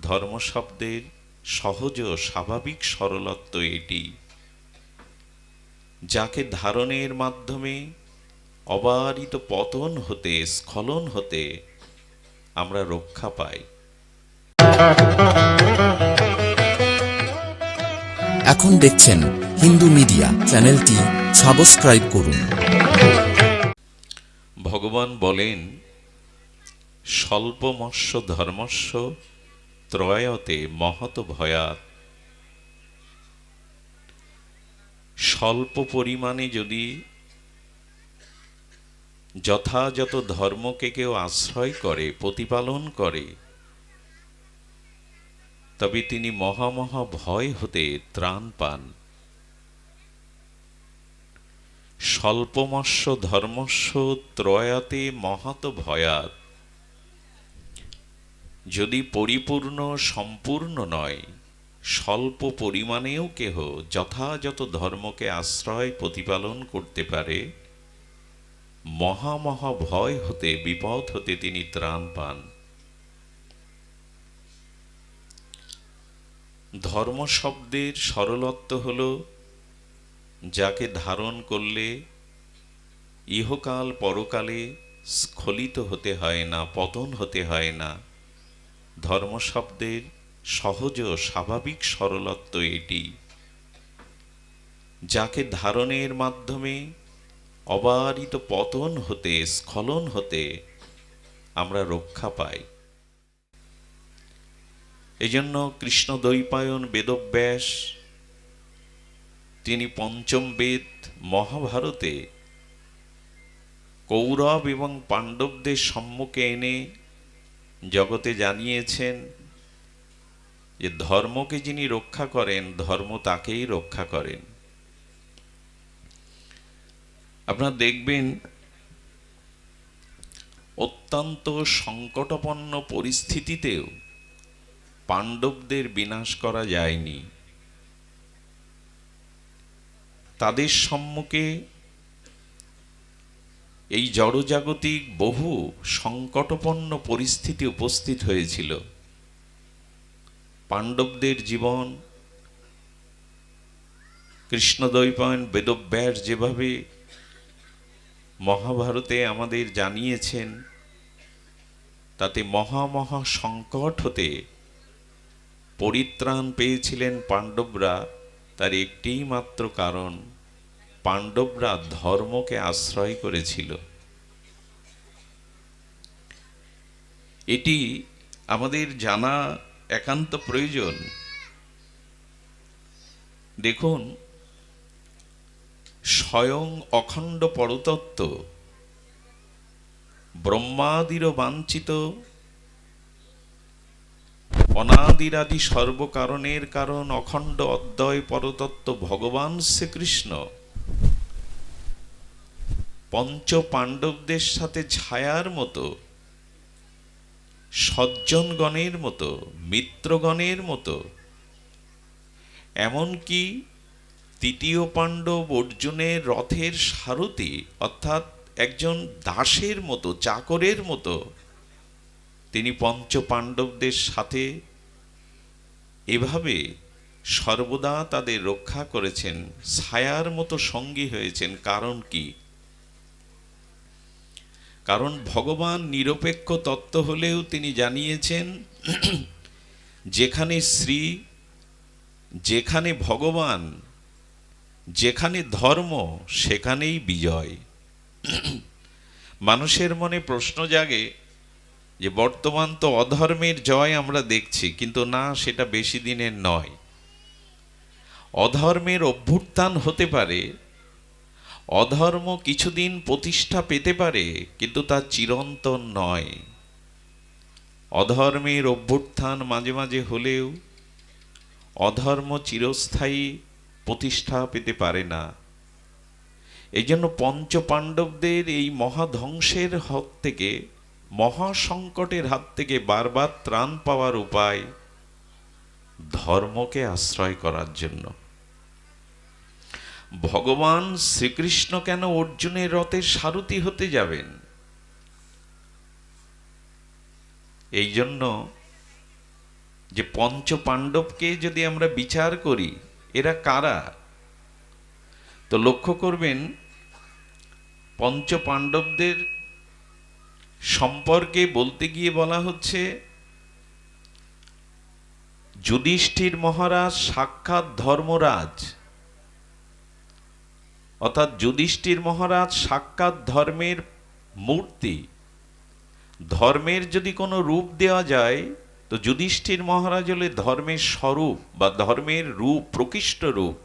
ধর্ম শব্দের সহজ ও স্বাভাবিক সরলত্ব এটি যাকে ধারণের মাধ্যমে অবারিত পতন হতে স্খলন হতে আমরা রক্ষা পাই। এখন দেখছেন হিন্দু মিডিয়া চ্যানেলটি সাবস্ক্রাইব করুন। ভগবান বলেন স্বল্পমস্য ধর্মস্য ত্রয়তে মহত ভয়াত স্বল্প পরিমাণে যদি যথাযথ ধর্মকে কেউ আশ্রয় করে, প্রতিপালন করে, তবে তিনি মহামহা ভয় হতে ত্রাণ পান। স্বল্পমস্য ধর্মস্য ত্রয়াতে মহত ভয়াত যদি পরিপূর্ণ সম্পূর্ণ নয়, স্বল্প পরিমাণেও কেহ যথাযথ ধর্মকে আশ্রয় প্রতিপালন করতে পারে, মহামহা ভয় হতে, বিপদ হতে তিনি ত্রাণ পান। ধর্ম শব্দের সরলত্ব হল, যাকে ধারণ করলে ইহকাল পরকালে স্খলিত হতে হয় না, পতন হতে হয় না। ধর্ম শব্দের সহজ ও স্বাভাবিক সরলত্ব এটি, যাকে ধারণের মাধ্যমে অবারিত পতন হতে, স্খলন হতে আমরা রক্ষা পাই। এজন্য কৃষ্ণ দ্বৈপায়ন বেদব্যাস, তিনি পঞ্চম বেদ মহাভারতে কৌরব এবং পাণ্ডবদের সম্মুখে এনে জগতে জানিয়েছেন যে ধর্মকে যিনি রক্ষা করেন, ধর্ম তাকেই রক্ষা করেন। আপনারা দেখবেন অত্যন্ত সংকটপন্ন পরিস্থিতিতেও পাণ্ডবদের বিনাশ করা যায়নি। তাদের সম্মুখে এই জড়জাগতিক বহু সংকটপন্ন পরিস্থিতি উপস্থিত হয়েছিল। পাণ্ডবদের জীবন, কৃষ্ণদ্বৈপায়ন, বেদব্যাস যেভাবে মহাভারতে আমাদের জানিয়েছেন, তাতে মহা মহা সংকট হতে পরিত্রাণ পেয়েছিলেন পাণ্ডবরা, তার একটিই মাত্র কারণ। পাণ্ডবরা ধর্মকে আশ্রয় করেছিল। এটি আমাদের জানা একান্ত প্রয়োজন। দেখুন, স্বয়ং অখণ্ড পরতত্ত্ব ব্রহ্মাদিরও বাঞ্ছিত, অনাদিরাদি সর্বকারণের কারণ অখণ্ড অদ্বয় পরতত্ত্ব ভগবান শ্রীকৃষ্ণ। পঞ্চ পাণ্ডবদের সাথে ছায়ার মতো, সজ্জনগণের মতো, মিত্রগণের মতো। এমনকি তৃতীয় পাণ্ডব অর্জুনের রথের সারথি, অর্থাৎ একজন দাসের মতো, চাকরের মতো, তিনি পঞ্চ পাণ্ডবদের সাথে এভাবে সর্বদা তাদের রক্ষা করেছেন, ছায়ার মতো সঙ্গী হয়েছেন। কারণ কি? কারণ ভগবান নিরপেক্ষ তত্ত্ব হলেও তিনি জানিয়েছেন, যেখানে শ্রী, যেখানে ভগবান, যেখানে ধর্ম, সেখানেই বিজয়। মানুষের মনে প্রশ্ন জাগে যে বর্তমান তো অধর্মের জয় আমরা দেখছি, কিন্তু না, সেটা বেশি দিনের নয়। অধর্মের অভ্যুত্থান হতে পারে অধর্ম কিছুদিন প্রতিষ্ঠা পেতে পারে, কিন্তু তা চিরন্তন নয়। অধর্মের অভ্যুত্থান মাঝে মাঝে হলেও অধর্ম চিরস্থায়ী প্রতিষ্ঠা পেতে পারে না। এই জন্য পঞ্চ পাণ্ডবদের এই মহাধ্বংসের হাত থেকে মহা সংকটের হাত থেকে বারবার ত্রাণ পাওয়ার উপায় ধর্মকে আশ্রয় করার জন্য। ভগবান শ্রীকৃষ্ণ কেন অর্জুনের রথের সারথি হতে যাবেন? এই জন্য যে পঞ্চ পাণ্ডবকে যদি আমরা বিচার করি, এরা কারা? তো লক্ষ্য করবেন পঞ্চ পাণ্ডবদের সম্পর্কে বলতে গিয়ে বলা হচ্ছে, যুধিষ্ঠির মহারাজ সাক্ষাৎ ধর্মরাজ। অর্থাৎ যুধিষ্ঠির মহারাজ সাক্ষাৎ ধর্মের মূর্তি। ধর্মের যদি কোনো রূপ দেওয়া যায়, তো যুধিষ্ঠির মহারাজ হলে ধর্মের স্বরূপ বা ধর্মের রূপ, প্রকৃষ্ট রূপ।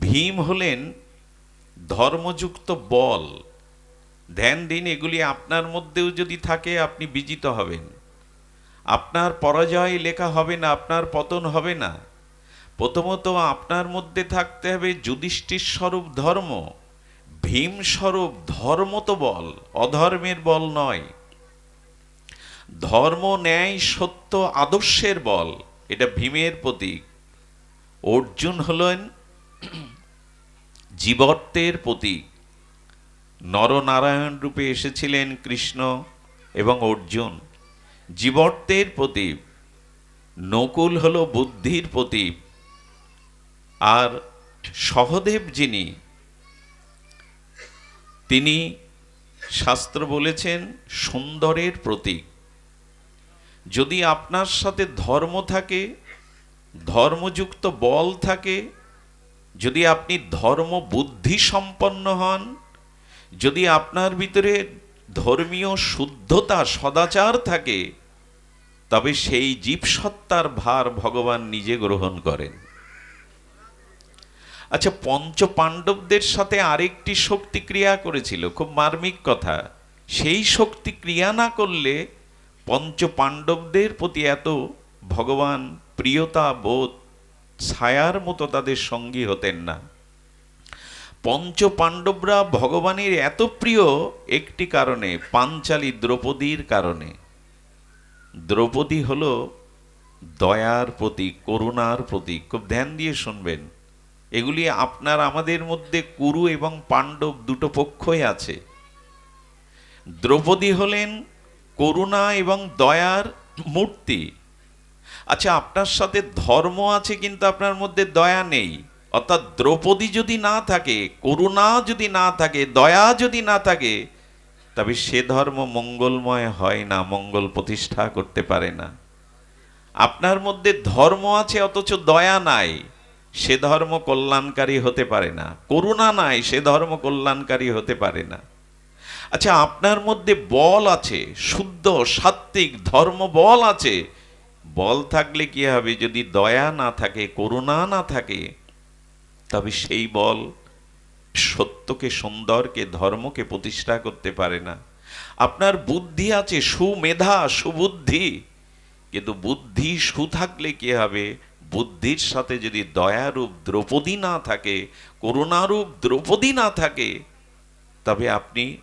ভীম হলেন ধর্মযুক্ত বল। ধ্যান দিন, এগুলি আপনার মধ্যেও যদি থাকে, আপনি বিজিত হবেন। আপনার পরাজয় লেখা হবে না, আপনার পতন হবে না। প্রথমত আপনার মধ্যে থাকতে হবে যুধিষ্ঠির স্বরূপ ধর্ম। ভীম স্বরূপ ধর্ম তো বল, অধর্মের বল নয়। ধর্ম, ন্যায়, সত্য, আদর্শের বল, এটা ভীমের প্রতীক। অর্জুন হলেন জীবত্বের প্রতীক। নরনারায়ণ রূপে এসেছিলেন কৃষ্ণ এবং অর্জুন। জীবত্বের প্রতীক। নকুল হল বুদ্ধির প্রতীক। আর সহদেব যিনি, তিনি শাস্ত্র বলেছেন সুন্দরের প্রতীক। যদি আপনার সাথে ধর্ম থাকে, ধর্মযুক্ত বল থাকে, যদি আপনি ধর্ম বুদ্ধি সম্পন্ন হন, যদি আপনার ভিতরে ধর্মীয় শুদ্ধতা সদাচার থাকে, তবে সেই জীবসত্তার ভার ভগবান নিজে গ্রহণ করেন। আচ্ছা পঞ্চ পাণ্ডবদের সাথে আরেকটি শক্তি ক্রিয়া করেছিল, খুব মার্মিক কথা। সেই শক্তি ক্রিয়া না করলে পঞ্চ পাণ্ডবদের প্রতি এত ভগবান প্রিয়তা, বোধ, ছায়ার মতো তাদের সঙ্গী হতেন না। পঞ্চ পাণ্ডবরা ভগবানের এত প্রিয় একটি কারণে, পাঞ্চালী দ্রৌপদীর কারণে। দ্রৌপদী হল দয়ার প্রতীক, করুণার প্রতীক, খুব ধ্যান দিয়ে শুনবেন। এগুলি আপনার আমাদের মধ্যে কুরু এবং পাণ্ডব দুটো পক্ষই আছে। দ্রৌপদী হলেন করুণা এবং দয়ার মূর্তি। আচ্ছা আপনার সাথে ধর্ম আছে কিন্তু আপনার মধ্যে দয়া নেই। অর্থাৎ দ্রৌপদী যদি না থাকে, করুণা যদি না থাকে, দয়া যদি না থাকে, তবে সে ধর্ম মঙ্গলময় হয় না, মঙ্গল প্রতিষ্ঠা করতে পারে না। আপনার মধ্যে ধর্ম আছে, অথচ দয়া নাই। সে ধর্ম কল্যাণকারী হতে পারে না। করুণা নাই, সে ধর্ম কল্যাণকারী হতে পারে না। আচ্ছা আপনার মধ্যে বল আছে, শুদ্ধ, সাত্ত্বিক ধর্ম বল আছে। বল থাকলে কি হবে? যদি দয়া না থাকে, করুণা না থাকে, তবে সেই বল সত্যকে, সুন্দরকে, ধর্মকে প্রতিষ্ঠা করতে পারে না। আপনার বুদ্ধি আছে, সুমেধা, সুবুদ্ধি। কিন্তু বুদ্ধি, সু থাকলে কি হবে? বুদ্ধির সাথে যদি দয়ারূপ দ্রৌপদী না থাকে, করুণারূপ দ্রৌপদী না থাকে, তবে আপনি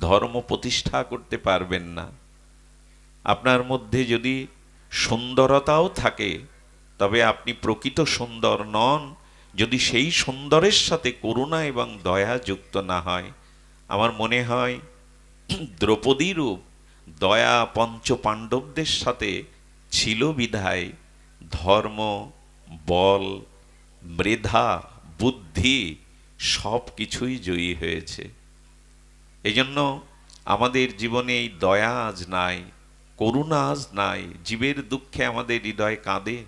ধর্ম প্রতিষ্ঠা করতে পারবেন না। আপনার মধ্যে যদি সুন্দরতাও থাকে, তবে আপনি প্রকৃত সুন্দর নন। যদি সেই সুন্দরের সাথে করুণা এবং দয়া যুক্ত না হয়, আমার মনে হয় দ্রৌপদী রূপ দয়া পঞ্চ পাণ্ডবদের সাথে ছিল বিধায়। ধর্ম, বল, মৃধা, বুদ্ধি সব কিছুই জয়ী হয়েছে। এই জন্য আমাদের জীবনে এই দয়া আজ নাই, করুণা আজ নাই, জীবের দুঃখে আমাদের হৃদয় কাঁদে।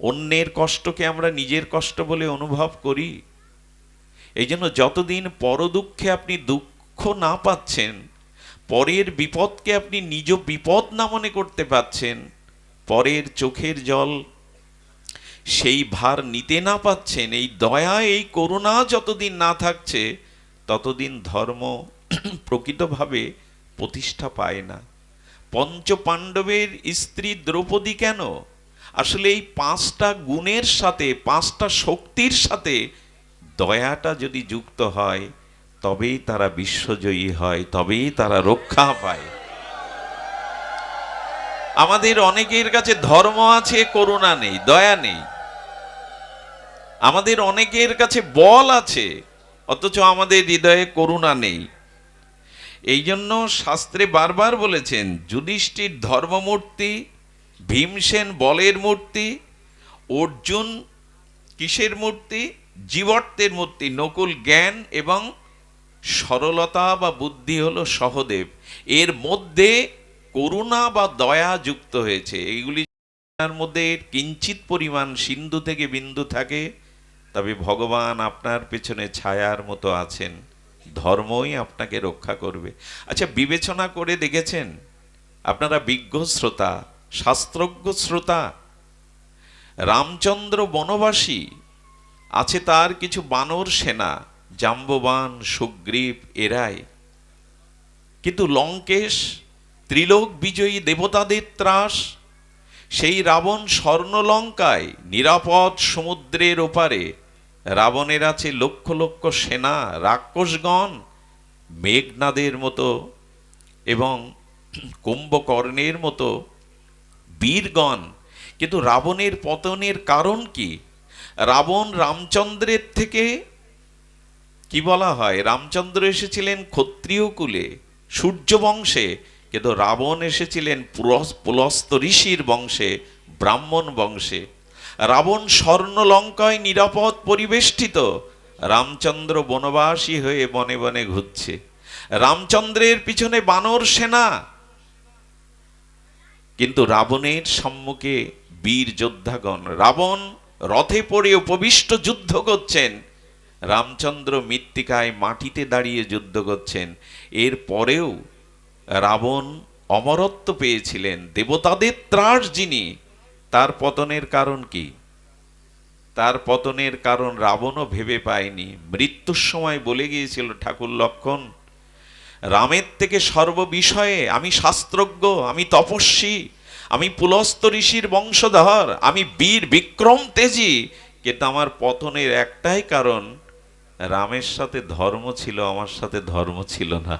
অন্যের কষ্টকে আমরা নিজের কষ্ট বলে অনুভব করি। এই জন্য যতদিন পর দুঃখে আপনি দুঃখ না পাচ্ছেন, পরের বিপদকে আপনি নিজ বিপদ না মনে করতে পাচ্ছেন পরের চোখের জল, সেই ভার নিতে না পাচ্ছেন, এই দয়া, এই করুণা যতদিন না থাকছে, ততদিন ধর্ম প্রকৃতভাবে প্রতিষ্ঠা পায় না। পঞ্চ পাণ্ডবের স্ত্রী দ্রৌপদী কেন? আসলে এই পাঁচটা গুণের সাথে, পাঁচটা শক্তির সাথে দয়াটা যদি যুক্ত হয়, তবেই তারা বিশ্বজয়ী হয়, তবেই তারা রক্ষা পায়। আমাদের অনেকের কাছে ধর্ম আছে, করুণা নেই, দয়া নেই। আমাদের অনেকের কাছে বল আছে, অথচ আমাদের হৃদয়ে করুণা নেই। এই জন্য শাস্ত্রে বারবার বলেছেন, যুধিষ্ঠির ধর্মমূর্তি, ভীমসেন বলের মূর্তি, অর্জুন কিসের মূর্তি, জীবর্তের মূর্তি, নকুল জ্ঞান এবং সরলতা বা বুদ্ধি হলো সহদেব। এর মধ্যে করুণা বা দয়া যুক্ত হয়েছে। এইগুলি মধ্যে কিঞ্চিত পরিমাণ সিন্ধু থেকে বিন্দু থাকে, তবে ভগবান আপনার পেছনে ছায়ার মতো আছেন। ধর্মই আপনাকে রক্ষা করবে। আচ্ছা বিবেচনা করে দেখেছেন? আপনারা বিজ্ঞ শ্রোতা শাস্ত্রজ্ঞ শ্রোতা রামচন্দ্র বনবাসী, আছে তার কিছু বানর সেনা, জাম্ববান, সুগ্রীব, এরাই। কিন্তু লঙ্কেশ ত্রিলোক বিজয়ী দেবতাদের ত্রাস, সেই রাবণ স্বর্ণলঙ্কায় নিরাপদ সমুদ্রের ওপারে। রাবণের আছে লক্ষ লক্ষ সেনা, রাক্ষসগণ, মেঘনাদের মতো এবং কুম্ভকর্ণের মতো বীরগণ। কিন্তু রাবণের পতনের কারণ কি? রাবণ রামচন্দ্রের থেকে, কি বলা হয়? রামচন্দ্র এসেছিলেন ক্ষত্রিয় কুলে সূর্য বংশে কিন্তু রাবণ এসেছিলেন পুলস্ত ঋষির বংশে, ব্রাহ্মণ বংশে। রাবণ স্বর্ণলঙ্কায় নিরাপদ পরিবেষ্টিত, রামচন্দ্র বনবাসী হয়ে বনে বনে ঘুরছে। রামচন্দ্রের পিছনে বানর সেনা। কিন্তু রাবণের সম্মুখে বীর যোদ্ধাগণ, রাবণ রথে পড়ে উপবিষ্ট যুদ্ধ করছেন। রামচন্দ্র মৃত্তিকায় মাটিতে দাঁড়িয়ে যুদ্ধ করছেন। এর পরেও রাবণ অমরত্ব পেয়েছিলেন। দেবতাদের ত্রাস যিনি, তার পতনের কারণ কি? তার পতনের কারণ রাবণও ভেবে পায়নি। মৃত্যুর সময় বলে গিয়েছিল ঠাকুর লক্ষণ, রামের থেকে সর্ববিষয়ে আমি শাস্ত্রজ্ঞ, আমি তপস্বী, আমি পুলস্ত ঋষির বংশধর, আমি বীর বিক্রম তেজি। কিন্তু আমার পতনের একটাই কারণ, রামের সাথে ধর্ম ছিল, আমার সাথে ধর্ম ছিল না।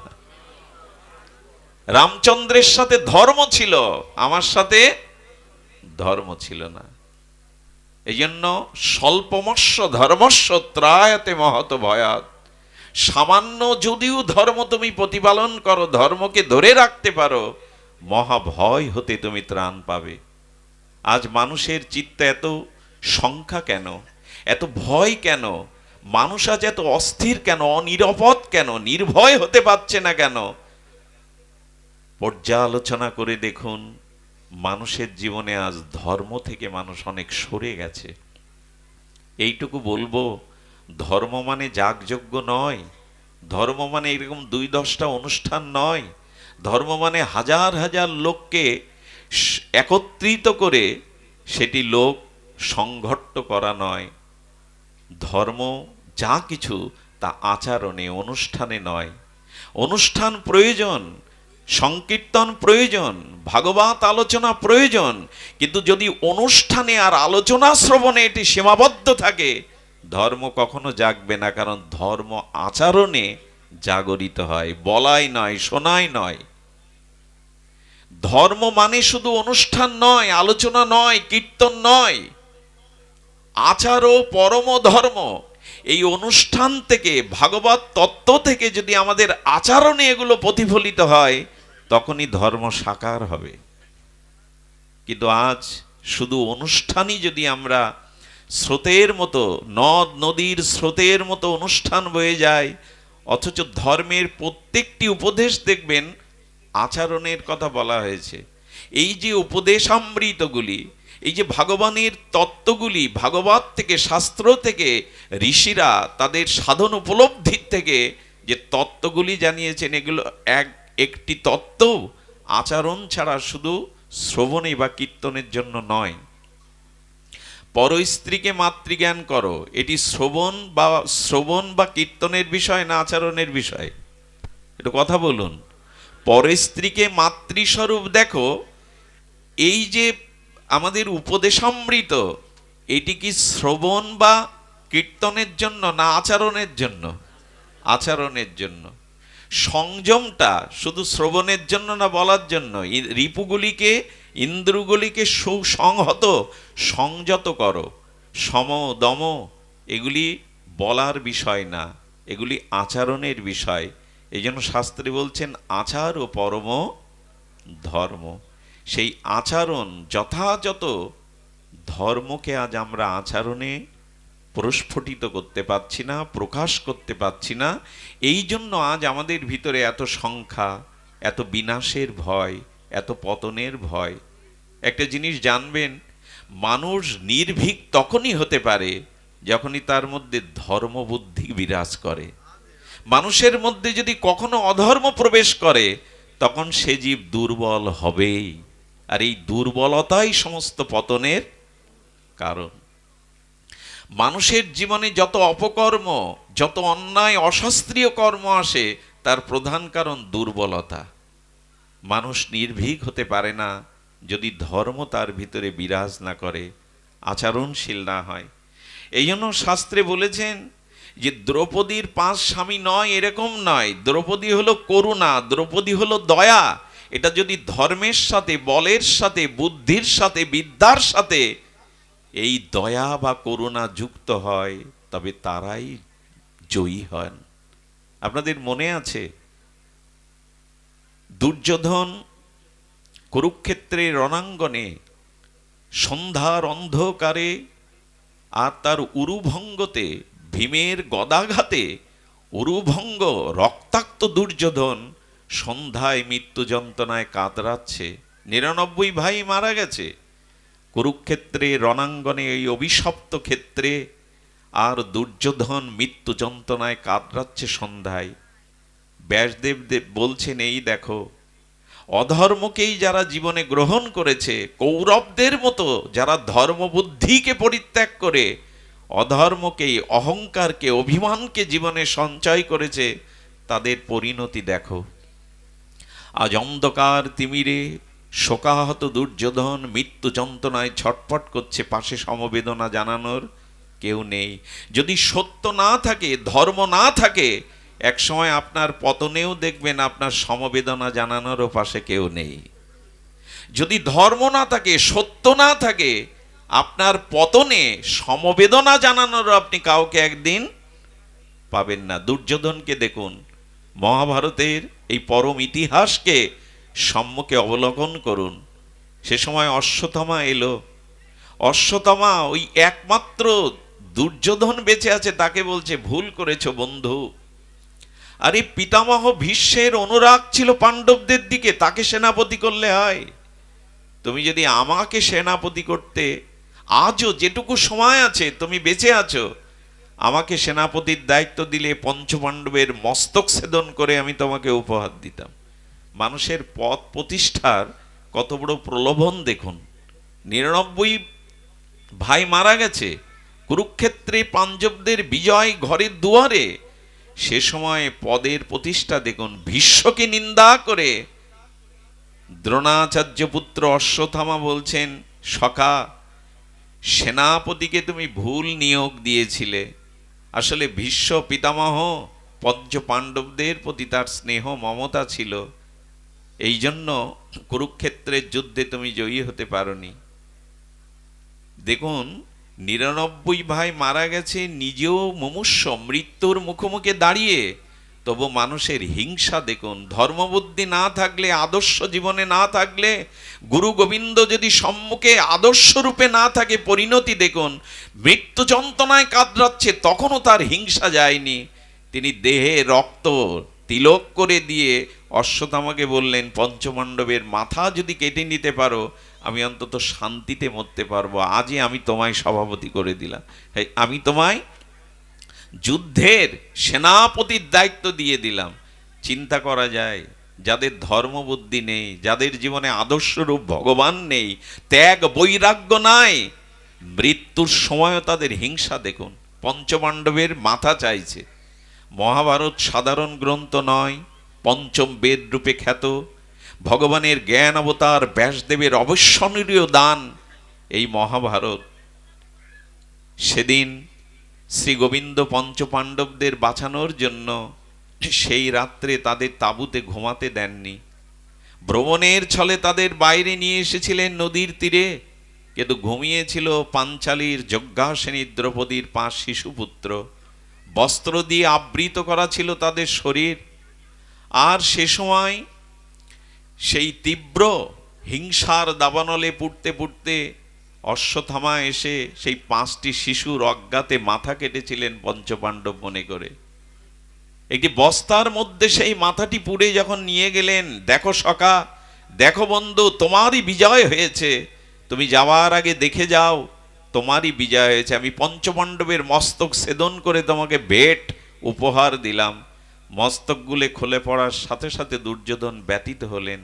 রামচন্দ্রের সাথে ধর্ম ছিল, আমার সাথে ধর্ম ছিল না। এই জন্য স্বল্পমস্য ধর্মস্য ত্রায়তে মহত ভয়াত সামান্য যদিও ধর্ম তুমি প্রতিপালন করো, ধর্মকে ধরে রাখতে পারো, মহাভয় হতে তুমি ত্রাণ পাবে। আজ মানুষের চিত্তে এত সংখ্যা কেন? এত ভয় কেন? মানুষ আজ এত অস্থির কেন? অনিরাপদ কেন? নির্ভয় হতে পারছে না কেন? পর্যালোচনা করে দেখুন, মানুষের জীবনে আজ ধর্ম থেকে মানুষ অনেক সরে গেছে। এইটুকু বলব, ধর্ম মানে যাগযজ্ঞ নয়। ধর্ম মানে এরকম দুই দশটা অনুষ্ঠান নয়। ধর্ম মানে হাজার হাজার লোককে একত্রিত করে সেটি লোক সংঘট্ট করা নয়। ধর্ম যা কিছু তা আচরণে, অনুষ্ঠানে নয়। অনুষ্ঠান প্রয়োজন সংকীর্তন প্রয়োজন, ভাগবত আলোচনা প্রয়োজন, কিন্তু যদি অনুষ্ঠানে আর আলোচনা শ্রবণে এটি সীমাবদ্ধ থাকে, ধর্ম কখনো জাগবে না, কারণ ধর্ম আচরণে জাগরিত হয়, বলাই নয়, শোনাই নয়। ধর্ম মানে শুধু অনুষ্ঠান নয়, আলোচনা নয়, কীর্তন নয়। আচার ও পরম ধর্ম, এই অনুষ্ঠান থেকে, ভাগবত তত্ত্ব থেকে যদি আমাদের আচরণে এগুলো প্রতিফলিত হয় তখনই ধর্ম সাকার হবে। কিন্তু আজ শুধু অনুষ্ঠানই যদি আমরা স্রোতের মতো, নদ নদীর স্রোতের মতো অনুষ্ঠান বয়ে যায় অথচ ধর্মের প্রত্যেকটি উপদেশ দেখবেন আচরণের কথা বলা হয়েছে। এই যে উপদেশামৃতগুলি, এই যে ভগবানের তত্ত্বগুলি, ভাগবত থেকে, শাস্ত্র থেকে, ঋষিরা তাদের সাধন উপলব্ধির থেকে যে তত্ত্বগুলি জানিয়েছেন, এগুলো এক একটি তত্ত্ব আচরণ ছাড়া শুধু শ্রবণে বা কীর্তনের জন্য নয়। পর স্ত্রীকে মাতৃজ্ঞান করো, এটি শ্রবণ বা শ্রবণ বা কীর্তনের বিষয় না আচরণের বিষয়? একটু কথা বলুন। পর স্ত্রীকে মাতৃস্বরূপ দেখো, এই যে আমাদের উপদেশামৃত, এটি কি শ্রবণ বা কীর্তনের জন্য না আচরণের জন্য? আচরণের জন্য। সংযমটা শুধু শ্রবণের জন্য না বলার জন্য। রিপুগুলিকে, ইন্দ্রগুলিকে সুসংহত, সংযত করো। সম, দম, এগুলি বলার বিষয় না। এগুলি আচরণের বিষয়। এই জন্য শাস্ত্রে বলছেন, আচার ও পরম ধর্ম। সেই আচরণ যথাযথ ধর্মকে আজ আমরা আচরণে প্রস্ফুটিত করতে পারছি না, প্রকাশ করতে পারছি না। এই জন্য আজ আমাদের ভিতরে এত সংখ্যা এত বিনাশের ভয়, এত পতনের ভয়। একটা জিনিস জানবেন, মানুষ নির্ভীক তখনই হতে পারে যখনই তার মধ্যে ধর্মবুদ্ধি বিরাজ করে। মানুষের মধ্যে যদি কখনো অধর্ম প্রবেশ করে, তখন সে জীব দুর্বল হবেই। আর এই দুর্বলতাই সমস্ত পতনের কারণ। মানুষের জীবনে যত অপকর্ম, যত অন্যায়, অশাস্ত্রীয় কর্ম আসে, তার প্রধান কারণ দুর্বলতা। মানুষ নির্ভীক হতে পারে না যদি ধর্ম তার ভিতরে বিরাজ না করে, আচরণশীল না হয়। এই জন্য শাস্ত্রে বলেছেন যে, দ্রৌপদীর পাঁচ স্বামী নয় এরকম নয়। দ্রৌপদী হলো করুণা, দ্রৌপদী হলো দয়া। এটা যদি ধর্মের সাথে, বলের সাথে, বুদ্ধির সাথে, বিদ্যার সাথে এই দয়া বা করুণা যুক্ত হয়, তবে তারাই জয়ী হন। আপনাদের মনে আছে? দুর্যোধন কুরুক্ষেত্রে রণাঙ্গনে সন্ধ্যার অন্ধকারে আর তার উরুভঙ্গতে, ভীমের গদাঘাতে উরুভঙ্গ রক্তাক্ত দুর্যোধন সন্ধ্যায় মৃত্যু যন্ত্রণায় কাতরাচ্ছে। নিরানব্বই ভাই মারা গেছে। কুরুক্ষেত্রে, রণাঙ্গনে, এই অভিশপ্ত ক্ষেত্রে আর দুর্যোধন মৃত্যু যন্ত্রণায় কাতরাচ্ছে সন্ধ্যায়। ব্যাসদেব দেব বলছেন, এই দেখো, অধর্মকেই যারা জীবনে গ্রহণ করেছে, কৌরবদের মতো যারা ধর্মবুদ্ধিকে পরিত্যাগ করে, অধর্মকেই, অহংকারকে, অভিমানকে জীবনে সঞ্চয় করেছে, তাদের পরিণতি দেখো। আজ অন্ধকার তিমিরে শোকাহত দুর্যোধন মৃত্যু যন্ত্রণায় ছটফট করছে পাশে সমবেদনা জানানোর কেউ নেই। যদি সত্য না থাকে, ধর্ম না থাকে, একসময় আপনার পতনেও দেখবেন আপনার সমবেদনা জানানোরও পাশে কেউ নেই। যদি ধর্ম না থাকে, সত্য না থাকে, আপনার পতনে সমবেদনা জানানোরও আপনি কাউকে একদিন পাবেন না। দুর্যোধনকে দেখুন, মহাভারতের এই পরম ইতিহাসকে সম্মুখে অবলোকন করুন। সে সময় অশ্বতমা এলো। অশ্বতমা ওই একমাত্র দুর্যোধন বেঁচে আছে, তাকে বলছে, ভুল করেছ বন্ধু। আরে পিতামহ ভীষ্মের অনুরাগ ছিল পাণ্ডবদের দিকে, তাকে সেনাপতি করলে হয়। তুমি যদি আমাকে সেনাপতি করতে, আজও যেটুকু সময় আছে, তুমি বেঁচে আছো। আমাকে সেনাপতির দায়িত্ব দিলে পঞ্চপাণ্ডবের মস্তক ছেদন করে আমি তোমাকে উপহার দিতাম। মানুষের পথ প্রতিষ্ঠার কত বড় প্রলোভন দেখুন। নিরানব্বই ভাই মারা গেছে। কুরুক্ষেত্রে পাঞ্জবদের বিজয় ঘরের দুয়ারে। সে সময় পদের প্রতিষ্ঠা দেখুন, ভীষ্মকে নিন্দা করে। দ্রোণাচার্য পুত্র অশ্বথামা বলছেন, সখা, সেনাপতিকে তুমি ভুল নিয়োগ দিয়েছিলে। আসলে ভীষ্ম পিতামহ পঞ্চ পাণ্ডবদের প্রতি তার স্নেহ, মমতা ছিল। এই জন্য কুরুক্ষেত্রের যুদ্ধে তুমি জয়ী হতে পারোনি। দেখুন, নিরানব্বই ভাই মারা গেছে, নিজেও মুমুষ্য মৃত্যুর মুখোমুখি দাঁড়িয়ে। তবু মানুষের হিংসা দেখুন, ধর্মবুদ্ধি না থাকলে, আদর্শ জীবনে না থাকলে, গুরু গোবিন্দ যদি সম্মুখে আদর্শ রূপে না থাকে পরিণতি দেখুন, মৃত্যু যন্ত্রণায় কাতরাচ্ছে, তখনও তার হিংসা যায়নি। তিনি দেহে রক্ত তিলক করে দিয়ে অশ্বত্থামাকে বললেন পঞ্চমাণ্ডবের মাথা যদি কেটে নিতে পারো, আমি অন্তত শান্তিতে মরতে পারব। আজই আমি তোমায় সভাপতি করে দিলাম। আমি তোমায় যুদ্ধের সেনাপতির দায়িত্ব দিয়ে দিলাম। চিন্তা করা যায়, যাদের ধর্মবুদ্ধি নেই, যাদের জীবনে আদর্শরূপ ভগবান নেই, ত্যাগ বৈরাগ্য নাই, মৃত্যুর সময়ও তাদের হিংসা দেখুন। পঞ্চমাণ্ডবের মাথা চাইছে। মহাভারত সাধারণ গ্রন্থ নয়, পঞ্চম বেদ রূপে খ্যাত। ভগবানের জ্ঞান অবতার ব্যাসদেবের অবশ্যনীয় দান এই মহাভারত। সেদিন শ্রী গোবিন্দ পঞ্চপাণ্ডবদের বাঁচানোর জন্য সেই রাত্রে তাদের তাঁবুতে ঘুমাতে দেননি। ভ্রমণের ছলে তাদের বাইরে নিয়ে এসেছিলেন নদীর তীরে, কিন্তু ঘুমিয়েছিল পাঞ্চালীর যজ্ঞাসেনী দ্রৌপদীর পাঁচ শিশুপুত্র। বস্ত্র দিয়ে আবৃত করা ছিল তাদের শরীর। আর সে সময় সেই তীব্র হিংসার দাবানলে পুড়তে পুড়তে অশ্বথামা এসে সেই পাঁচটি শিশুর অজ্ঞাতে মাথা কেটেছিলেন পঞ্চপাণ্ডব মনে করে। একটি বস্তার মধ্যে সেই মাথাটি পুড়ে যখন নিয়ে গেলেন, দেখো সকা দেখো বন্ধু, তোমারই বিজয় হয়েছে। তুমি যাওয়ার আগে দেখে যাও তোমারই বিজয় হয়েছে। আমি পঞ্চপাণ্ডবের মস্তক ছেদন করে তোমাকে ভেট উপহার দিলাম। মস্তকগুলো খুলে পড়ার সাথে সাথে দুর্যোধন ব্যতীত হলেন।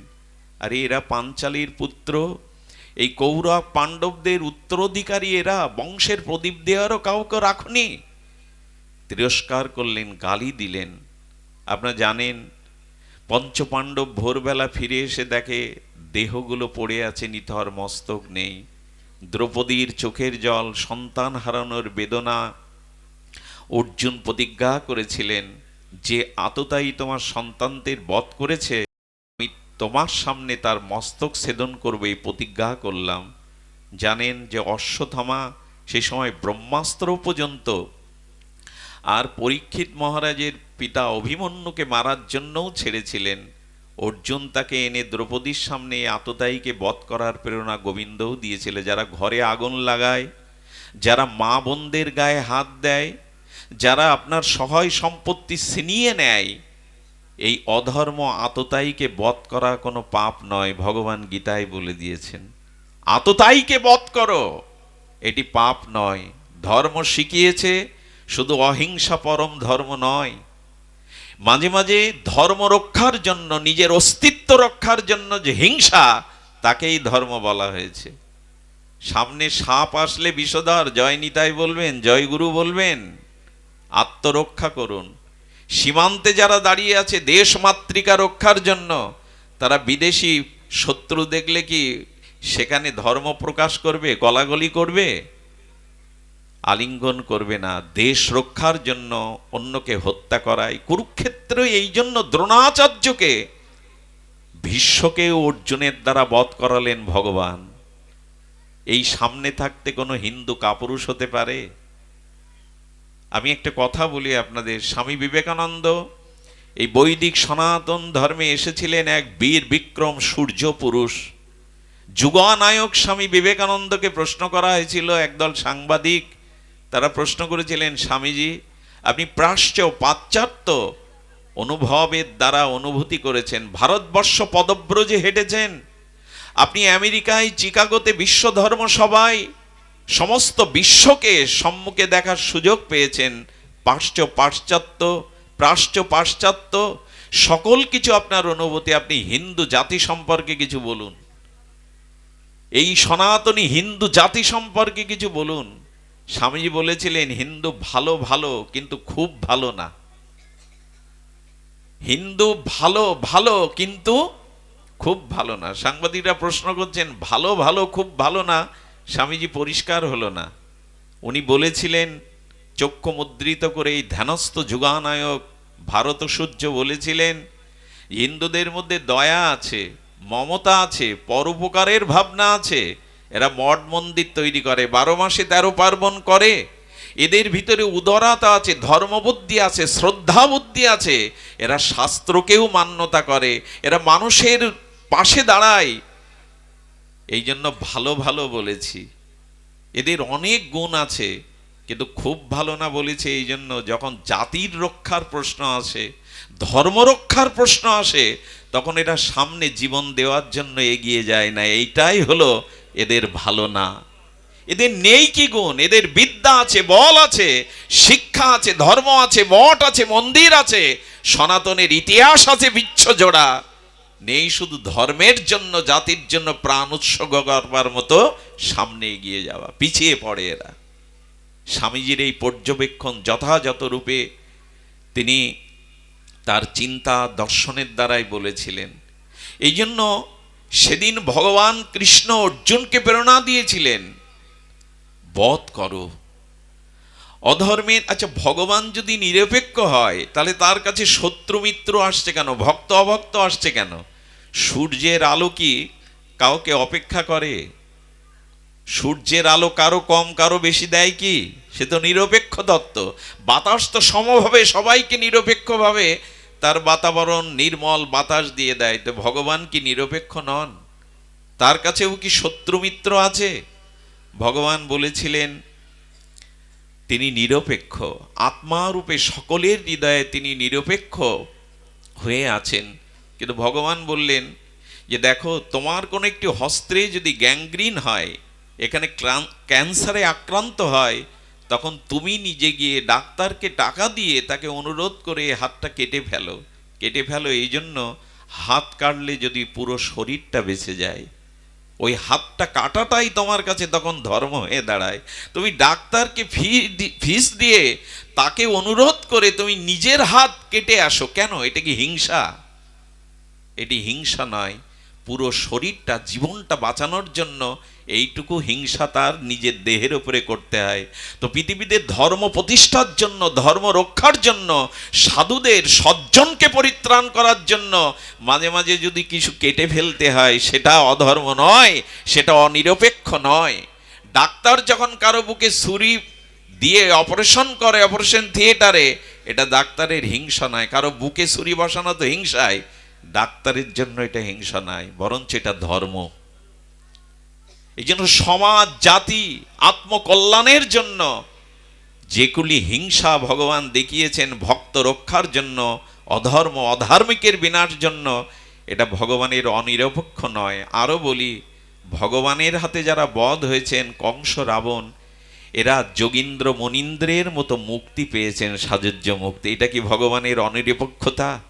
আরে এরা পাঞ্চালীর পুত্র। এই কৌরব পাণ্ডবদের উত্তরাধিকারী এরা। বংশের প্রদীপ দেওয়ারও কাউকে রাখনি। তিরস্কার করলেন, গালি দিলেন। আপনারা জানেন, পঞ্চপাণ্ডব ভোরবেলা ফিরে এসে দেখে দেহগুলো পড়ে আছে, নিথর মস্তক নেই। দ্রৌপদীর চোখের জল সন্তান হারানোর বেদনা। অর্জুন প্রতিজ্ঞা করেছিলেন যে, আততায়ী তোমার সন্তানদের বধ করেছে, আমি তোমার সামনে তার মস্তক ছেদন করবে প্রতিজ্ঞা করলাম। জানেন যে, অশ্বত্থামা সে সময় ব্রহ্মাস্ত্র পর্যন্ত। আর পরীক্ষিত মহারাজের পিতা অভিমন্যুকে মারার জন্যও ছেড়েছিলেন। অর্জুন তাকে এনে দ্রৌপদীর সামনে আততায়ীকে বধ করার প্রেরণা গোবিন্দও দিয়েছিল। যারা ঘরে আগুন লাগায়, যারা মা বোনদের গায়ে হাত দেয়, যারা আপনার সহায় সম্পত্তি ছিনিয়ে নেয়, এই অধর্ম আততায়ীকে বধ করা কোনো পাপ নয়, ভগবান গীতায় বলে দিয়েছেন। আততায়ীকে বধ করো, এটি পাপ নয়, ধর্ম শিখিয়েছে, শুধু অহিংসা পরম ধর্ম নয় মাঝে মাঝে ধর্ম রক্ষার জন্য, নিজের অস্তিত্ব রক্ষার জন্য যে হিংসা, তাকেই ধর্ম বলা হয়েছে। সামনে সাপ আসলে বিষধর জয় নিতাই বলবেন জয় গুরু বলবেন, আত্মরক্ষা করুন। সীমান্তে যারা দাঁড়িয়ে আছে দেশ মাতৃকা রক্ষার জন্য, তারা বিদেশি শত্রু দেখলে কি সেখানে ধর্ম প্রকাশ করবে, গলাগলি করবে? আলিঙ্গন করবে না, দেশ রক্ষার জন্য অন্যকে হত্যা করায়, কুরুক্ষেত্র এই জন্য দ্রোণাচার্যকে ভীষ্মকে অর্জুনের দ্বারা বধ করালেন ভগবান। এই সামনে থাকতে কোনো হিন্দু কাপুরুষ হতে পারে? আমি একটা কথা বলি আপনাদের, স্বামী বিবেকানন্দ, এই বৈদিক সনাতন ধর্মে এসেছিলেন এক বীর বিক্রম সূর্য পুরুষ। যুগানায়ক স্বামী বিবেকানন্দকে প্রশ্ন করা হয়েছিল, একদল সাংবাদিক তারা প্রশ্ন করেছিলেন, স্বামীজি, আপনি প্রাচ্য পাশ্চাত্য অনুভবের দ্বারা অনুভূতি করেছেন, ভারতবর্ষ পদব্রজে হেঁটেছেন, আপনি আমেরিকায় চিকাগোতে বিশ্ব ধর্ম সভায় সমস্ত বিশ্বকে সম্মুখে দেখার সুযোগ পেয়েছেন পাশ্চাত্য পাশ্চাত্য, প্রাচ্য পাশ্চাত্য, সকল কিছু আপনার অনুভূতি, আপনি হিন্দু জাতি সম্পর্কে কিছু বলুন। এই সনাতনী হিন্দু জাতি সম্পর্কে কিছু বলুন। স্বামীজি বলেছিলেন, হিন্দু ভালো ভালো, কিন্তু খুব ভালো না। হিন্দু ভালো ভালো, কিন্তু খুব ভালো না। সাংবাদিকরা প্রশ্ন করছেন, ভালো ভালো, খুব ভালো না? স্বামীজি পরিষ্কার হলো না। উনি বলেছিলেন, চক্ষু মুদ্রিত করে এই ধ্যানস্থ যুগানায়ক ভারত সূর্য বলেছিলেন, হিন্দুদের মধ্যে দয়া আছে, মমতা আছে, পরোপকারের ভাবনা আছে এরা মঠ মন্দির তৈরি করে, বারো মাসে তেরো পার্বণ করে। এদের ভিতরে উদারতা আছে, ধর্মবুদ্ধি আছে শ্রদ্ধা বুদ্ধি আছে। এরা শাস্ত্রকেও মান্যতা করে, এরা মানুষের পাশে দাঁড়ায়। এই জন্য ভালো ভালো বলেছি। এদের অনেক গুণ আছে, কিন্তু খুব ভালো না বলেছে এই জন্য যখন জাতির রক্ষার প্রশ্ন আসে, ধর্ম রক্ষার প্রশ্ন আসে, তখন এরা সামনে জীবন দেওয়ার জন্য এগিয়ে যায় না। এইটাই হলো এদের ভালো না। এদের নেই কি গুণ? এদের বিদ্যা আছে, বল আছে, শিক্ষা আছে, ধর্ম আছে, মঠ আছে, মন্দির আছে, সনাতনের ইতিহাস আছে বিচ্ছ জোড়া। নেই শুধু ধর্মের জন্য, জাতির জন্য প্রাণ উৎসর্গ করবার মতো সামনে এগিয়ে যাওয়া, পিছিয়ে পড়ে এরা। স্বামীজির এই পর্যবেক্ষণ যথাযথ রূপে তিনি তার চিন্তা দর্শনের দ্বারাই বলেছিলেন। এই জন্য সেদিন ভগবান কৃষ্ণ অর্জুনকে প্রেরণা দিয়েছিলেন। বধ করো। অধর্মের আচ্ছা ভগবান যদি নিরপেক্ষ হয়, তাহলে তার কাছে শত্রু মিত্র আসছে কেন? ভক্ত অভক্ত আসছে কেন? সূর্যের আলো কি কাউকে অপেক্ষা করে? সূর্যের আলো কারও কম, কারও বেশি দেয় কি? সে তো নিরপেক্ষ দত্ত। বাতাস তো সমভাবে সবাইকে নিরপেক্ষভাবে তার বাতাবরণ নির্মল বাতাস দিয়ে দেয়। তো ভগবান কি নিরপেক্ষ নন? তার কাছেও কি শত্রু মিত্র আছে? ভগবান বলেছিলেন, তিনি নিরপেক্ষ। আত্মারূপে সকলের হৃদয়ে তিনি নিরপেক্ষ হয়ে আছেন। কিন্তু ভগবান বললেন যে, দেখো, তোমার কোনো একটি হস্ত্রে যদি গ্যাংগ্রিন হয়, এখানে ক্যান্সারে আক্রান্ত হয় তখন তুমি নিজে গিয়ে ডাক্তারকে টাকা দিয়ে তাকে অনুরোধ করে হাতটা কেটে ফেলো। কেটে ফেলো এই জন্য হাত কাটলে যদি পুরো শরীরটা বেঁচে যায়, ওই হাতটা কাটাটাই তোমার কাছে তখন ধর্ম হয়ে দাঁড়ায়। তুমি ডাক্তারকে ফি ফিস দিয়ে তাকে অনুরোধ করে তুমি নিজের হাত কেটে আসো। কেন? এটা কি হিংসা? এটি হিংসা নয়। পুরো শরীরটা, জীবনটা বাঁচানোর জন্য এইটুকু হিংসা তার নিজের দেহের উপরে করতে হয়। তো পৃথিবীতে ধর্ম প্রতিষ্ঠার জন্য, ধর্ম রক্ষার জন্য, সাধুদের সজ্জনকে পরিত্রাণ করার জন্য মাঝে মাঝে যদি কিছু কেটে ফেলতে হয়, সেটা অধর্ম নয়, সেটা অনিরপেক্ষ নয়। ডাক্তার যখন কারও বুকে ছুরি দিয়ে অপারেশন করে, অপারেশন থিয়েটারে, এটা ডাক্তারের হিংসা নয়। কারও বুকে ছুরি বসানো তো হিংসায়, ডাক্তারের জন্য এটা হিংসা নয়, বরঞ্চ এটা ধর্ম। এই জন্য সমাজ, জাতি, আত্মকল্যাণের জন্য যেগুলি হিংসা ভগবান দেখিয়েছেন ভক্ত রক্ষার জন্য, অধর্ম, অধার্মিকের বিনাশ জন্য, এটা ভগবানের অনিরপেক্ষ নয়। আরও বলি, ভগবানের হাতে যারা বধ হয়েছেন কংস রাবণ, এরা যোগীন্দ্র মনীন্দ্রের মতো মুক্তি পেয়েছেন সাজুজ্য মুক্তি। এটা কি ভগবানের অনিরপেক্ষতা?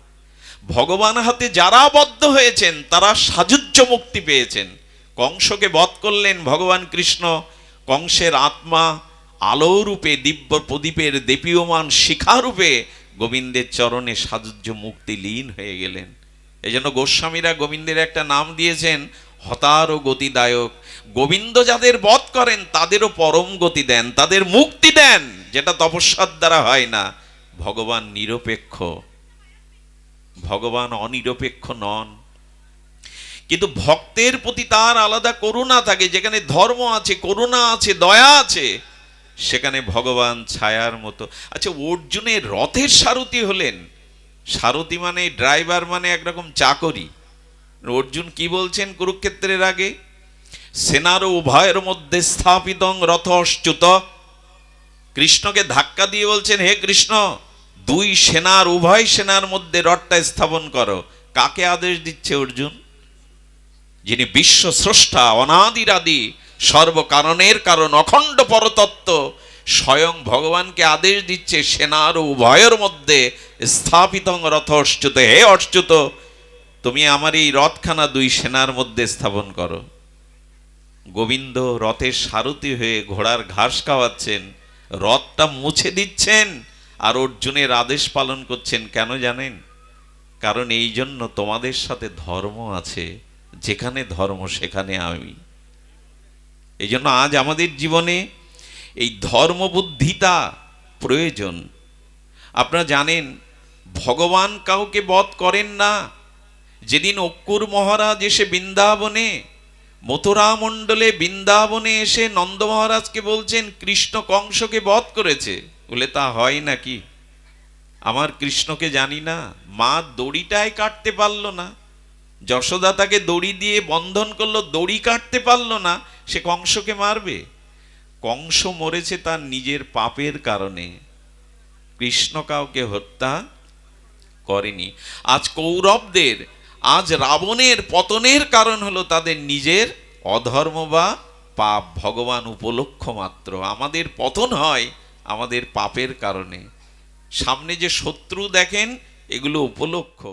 ভগবান হাতে যারা বদ্ধ হয়েছেন, তারা সাজুজ্য মুক্তি পেয়েছেন। কংসকে বধ করলেন ভগবান কৃষ্ণ। কংসের আত্মা আলোরূপে, দিব্য প্রদীপের দেপীয়মান শিখারূপে গোবিন্দের চরণে সাজুজ্য মুক্তি লীন হয়ে গেলেন। এই জন্য গোস্বামীরা গোবিন্দের একটা নাম দিয়েছেন হতার ও গতিদায়ক। গোবিন্দ যাদের বধ করেন, তাদেরও পরম গতি দেন, তাদের মুক্তি দেন, যেটা তপস্যার দ্বারা হয় না। ভগবান নিরপেক্ষ। ভগবান অনিরপেক্ষ নন। কিন্তু ভক্তের প্রতি তার আলাদা করুণা থাকে, যেখানে ধর্ম আছে, করুণা আছে, দয়া আছে, সেখানে ভগবান ছায়ার মতো। আচ্ছা অর্জুনের রথের সারথি হলেন। সারথি মানে ড্রাইভার মানে একরকম চাকরি। অর্জুন কি বলছেন কুরুক্ষেত্রের আগে? সেনার উভয়ের মধ্যে স্থাপিত রথ অশ্চুত কৃষ্ণকে ধাক্কা দিয়ে বলছেন, হে কৃষ্ণ, দুই সেনার, উভয় সেনার মধ্যে রথটা স্থাপন করো। কাকে আদেশ দিচ্ছে অর্জুন? যিনি বিশ্ব স্রষ্টা অনাদিরাদি, সর্বকারণের কারণ, অখণ্ড পরতত্ত্ব, স্বয়ং ভগবানকে আদেশ দিচ্ছে সেনার উভয়ের মধ্যে, স্থাপিত রথ অশ্চুত হে অশ্চুত তুমি আমার এই রথখানা দুই সেনার মধ্যে স্থাপন করো। গোবিন্দ রথের সারথি হয়ে ঘোড়ার ঘাস খাওয়াচ্ছেন, রথটা মুছে দিচ্ছেন আর অর্জুনের আদেশ পালন করছেন। কেন জানেন? কারণ এই জন্য তোমাদের সাথে ধর্ম আছে। যেখানে ধর্ম, সেখানে আমি। এই জন্য আজ আমাদের জীবনে এই ধর্মবুদ্ধিতা প্রয়োজন। আপনারা জানেন, ভগবান কাউকে বধ করেন না। যেদিন অক্কুর মহারাজ এসে বৃন্দাবনে মথুরা মণ্ডলে বৃন্দাবনে এসে নন্দ মহারাজকে বলছেন, কৃষ্ণ কংসকে বধ করেছে। বলে, তা হয় নাকি? আমার কৃষ্ণকে জানি না। মা দড়িটাই কাটতে পারল না। যশোদা তাকে দড়ি দিয়ে বন্ধন করল, দড়ি কাটতে পারল না, সে কংসকে মারবে। কংস মরেছে তার নিজের পাপের কারণে। কৃষ্ণ কাউকে হত্যা করেনি। আজ কৌরবদের, আজ রাবণের পতনের কারণ হলো তাদের নিজের অধর্ম বা পাপ। ভগবান উপলক্ষ মাত্র। আমাদের পতন হয় আমাদের পাপের কারণে। সামনে যে শত্রু দেখেন, এগুলো উপলক্ষ।